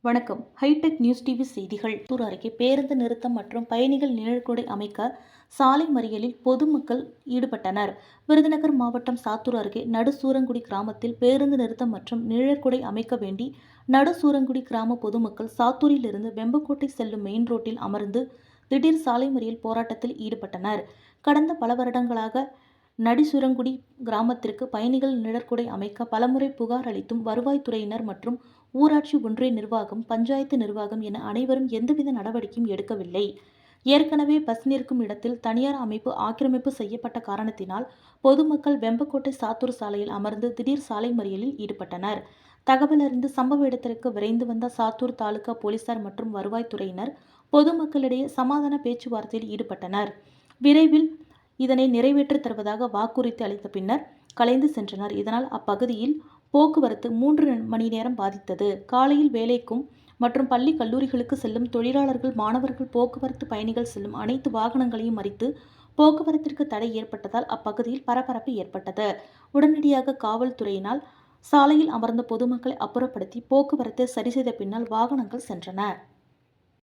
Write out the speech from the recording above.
வணக்கம். Hitech news TV செய்திகள். தூர் அருகே பேருந்து நிறுத்தம் மற்றும் பயணிகள் நிழற்குடை அமைக்க சாலை மறியலில் பொதுமக்கள் ஈடுபட்டனர். விருதுநகர் மாவட்டம் சாத்தூர் அருகே நடுசூரங்குடி கிராமத்தில் பேருந்து நிறுத்தம் மற்றும் நிழற்குடை அமைக்க வேண்டி நடுசூரங்குடி கிராம பொதுமக்கள் சாத்தூரிலிருந்து வெம்பக்கோட்டை செல்லும் மெயின் ரோட்டில் அமர்ந்து திடீர் சாலை மறியல் போராட்டத்தில் ஈடுபட்டனர். கடந்த பல வருடங்களாக நடிசுரங்குடி கிராமத்திற்கு பயணிகள் நிழற்குடை அமைக்க பலமுறை புகார் அளித்தும் வருவாய்த்துறையினர் மற்றும் ஊராட்சி ஒன்றிய நிர்வாகம் பஞ்சாயத்து நிர்வாகம் என அனைவரும் எந்தவித நடவடிக்கையும் எடுக்கவில்லை. ஏற்கனவே பஸ் நிற்கும் இடத்தில் தனியார் அமைப்பு ஆக்கிரமிப்பு செய்யப்பட்ட காரணத்தினால் பொதுமக்கள் வெம்பக்கோட்டை சாத்தூர் சாலையில் அமர்ந்து திடீர் சாலை மறியலில் ஈடுபட்டனர். தகவல் அறிந்து சம்பவ இடத்திற்கு விரைந்து வந்த சாத்தூர் தாலுகா போலீசார் மற்றும் வருவாய்த்துறையினர் பொதுமக்களிடையே சமாதான பேச்சுவார்த்தையில் ஈடுபட்டனர். விரைவில் இதனை நிறைவேற்றித் தருவதாக வாக்குறுதி அளித்த பின்னர் கலைந்து சென்றனர். இதனால் அப்பகுதியில் போக்குவரத்து மூன்று மணி நேரம் பாதித்தது. காலையில் வேலைக்கும் மற்றும் பள்ளி கல்லூரிகளுக்கு செல்லும் தொழிலாளர்கள் மாணவர்கள் போக்குவரத்து பயணிகள் செல்லும் அனைத்து வாகனங்களையும் மறித்து போக்குவரத்திற்கு தடை ஏற்பட்டதால் அப்பகுதியில் பரபரப்பு ஏற்பட்டது. உடனடியாக காவல்துறையினால் சாலையில் அமர்ந்த பொதுமக்களை அப்புறப்படுத்தி போக்குவரத்தை சரி செய்த பின்னால் வாகனங்கள் சென்றன.